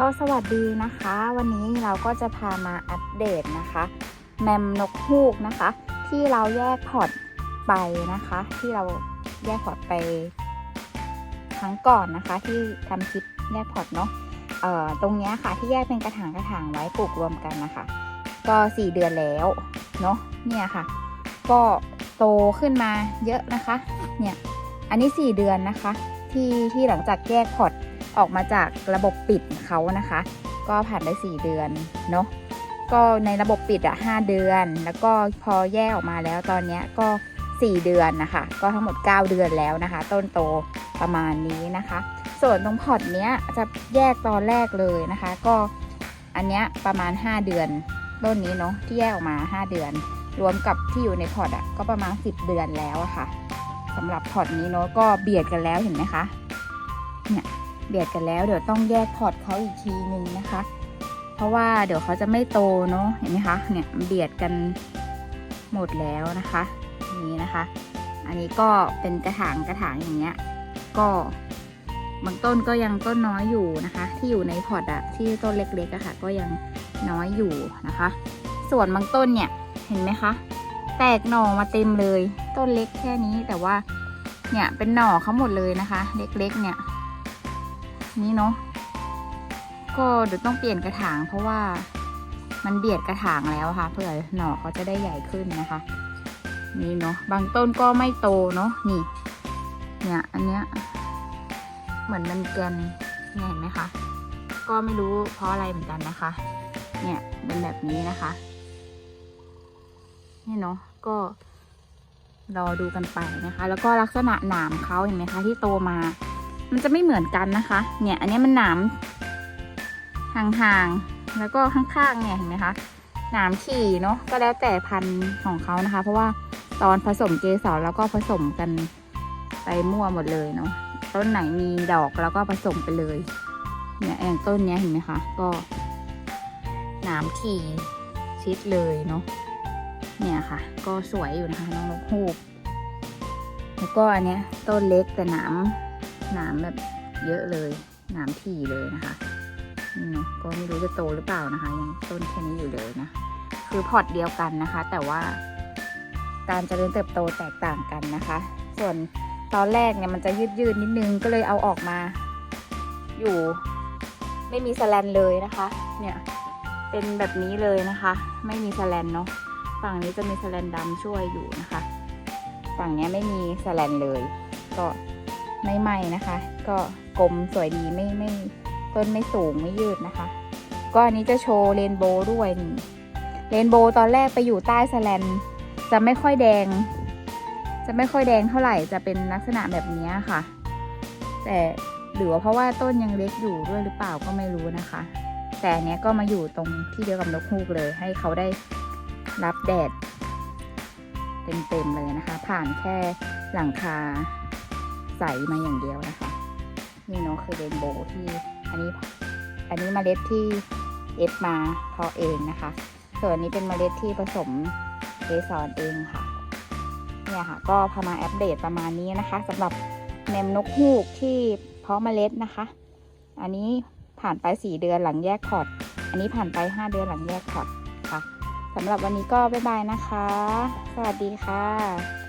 ก็สวัสดีนะคะ วันนี้เราก็จะพามาอัปเดตนะคะแมมนกฮูกนะคะ ที่เราแยกพอร์ตไปนะคะ ที่เราแยกพอร์ตไป ครั้งก่อนนะคะ ที่ทำคลิปแยกพอร์ตเนาะเอ่อตรงเนี้ยค่ะที่แยกเป็นกระถางกระถางไว้ปลูกรวมกันนะคะ ก็ 4 เดือนแล้วเนาะเนี่ยค่ะ ก็โตขึ้นมาเยอะนะคะเนี่ยอันนี้ 4 เดือนนะคะ ที่ที่หลังจากแยกพอร์ต ออกมาจากระบบปิดเขานะคะ ก็ผ่านไป 4 เดือนเนาะก็ในระบบปิดอะ5เดือน แล้วก็พอแยกออกมาแล้วตอนนี้ก็ 4 เดือนนะคะ ก็ทั้งหมด 9 เดือนแล้วนะคะ ต้นโตประมาณนี้นะคะ ส่วนตรงพอร์ตเนี้ยจะแยกตอนแรกเลยนะคะ ก็อันเนี้ยประมาณ 5 เดือนต้นนี้เนาะที่แยกออกมา 5 เดือน รวมกับที่อยู่ในพอร์ตอะก็ประมาณ 10 เดือนแล้วอะค่ะสำหรับพอร์ตนี้เนาะก็เบียดกันแล้วเห็นไหมคะเนี่ย เบียดกันแล้ว เดี๋ยวต้องแยกพอร์ตเขาอีกทีนึงนะคะ เพราะว่าเดี๋ยวเขาจะไม่โตเนาะเห็นไหมคะเนี่ยเบียดกันหมดแล้วนะคะนี่นะคะ อันนี้ก็เป็นกระถางกระถางอย่างเงี้ย ก็บางต้นก็ยังต้นน้อยอยู่นะคะ ที่อยู่ในพอร์ตอะที่ต้นเล็กๆอะค่ะ ก็ยังน้อยอยู่นะคะ ส่วนบางต้นเนี่ยเห็นไหมคะ แตกหน่อมาเต็มเลย ต้นเล็กแค่นี้แต่ว่าเนี่ยเป็นหน่อเขาหมดเลยนะคะ เล็กๆเนี่ย นี่เนาะก็เดี๋ยวต้องเปลี่ยนกระถาง เพราะว่ามันเบียดกระถางแล้วค่ะ เพื่อหน่อเขาจะได้ใหญ่ขึ้นนะคะ นี่เนาะบางต้นก็ไม่โตเนาะนี่ เนี่ยอันเนี้ยเหมือนมันแกนเนี่ยเห็นไหมคะก็ไม่รู้เพราะอะไรเหมือนกันนะคะ เนี่ยเป็นแบบนี้นะคะนี่เนาะก็รอดูกันไปนะคะ แล้วก็ลักษณะหนามเขาเห็นไหมคะ ที่โตมา มันจะไม่เหมือนกันนะคะ เนี่ย อันนี้มันหนามห่างๆ แล้วก็ข้างๆ เนี่ยเห็นไหมคะ หนามขี่เนาะ ก็แล้วแต่พันธุ์ของเขานะคะ เพราะว่าตอนผสมเกสรแล้วก็ผสมกันไปมั่วหมดเลยเนาะ ต้นไหนมีดอกแล้วก็ผสมไปเลย เนี่ยอย่างต้นเนี้ยเห็นไหมคะ ก็หนามขี่ชิดเลยเนาะ เนี่ยค่ะ ก็สวยอยู่นะคะน้องนกฮูก แล้วก็อันเนี้ยต้นเล็กแต่หนาม หนามแบบเยอะเลย หนามถี่เลยนะคะนี่เนาะก็ไม่รู้จะโตหรือเปล่านะคะ ยังต้นแค่นี้อยู่เลยนะ คือพอร์ตเดียวกันนะคะ แต่ว่าการเจริญเติบโตแตกต่างกันนะคะ ส่วนตอนแรกเนี่ยมันจะยืดยืดนิดนึงก็เลยเอาออกมา อยู่ ไม่มีสแลนเลยนะคะ เนี่ยเป็นแบบนี้เลยนะคะ ไม่มีสแลนเนาะฝั่งนี้จะมีสแลนดำช่วยอยู่นะคะ ฝั่งเนี้ยไม่มีสแลนเลย ก็ ไม่ไหมนะคะ ก็กลมสวยดีไม่ไม่ต้นไม่สูงไม่ยืดนะคะ ก็อันนี้จะโชว์เรนโบว์ด้วยนี่เรนโบว์ตอนแรกไปอยู่ใต้สแลนจะไม่ค่อยแดง จะไม่ค่อยแดงเท่าไหร่จะเป็นลักษณะแบบนี้ค่ะ แต่หรือว่าเพราะว่าต้นยังเล็กอยู่ด้วยหรือเปล่าก็ไม่รู้นะคะ แต่อันเนี้ยก็มาอยู่ตรงที่เดียวกับนกฮูกเลย ให้เขาได้รับแดดเต็มๆเลยนะคะ ผ่านแค่หลังคา ใสมาอย่างเดียวนะคะนี่เนาะคือเรนโบว์ที่อันนี้อันนี้เมล็ดที่เอฟมาเพาะเองนะคะ ส่วนนี้เป็นเมล็ดที่ผสมเกสรเองค่ะเนี่ยค่ะ ก็พามาอัปเดตประมาณนี้นะคะสำหรับแมมนกฮูกที่เพาะเมล็ดนะคะ อันนี้ผ่านไป 4 เดือนหลังแยกพอร์ตอันนี้ผ่านไป 5 เดือนหลังแยกพอร์ตค่ะสำหรับวันนี้ก็บ๊ายบายนะคะ สวัสดีค่ะ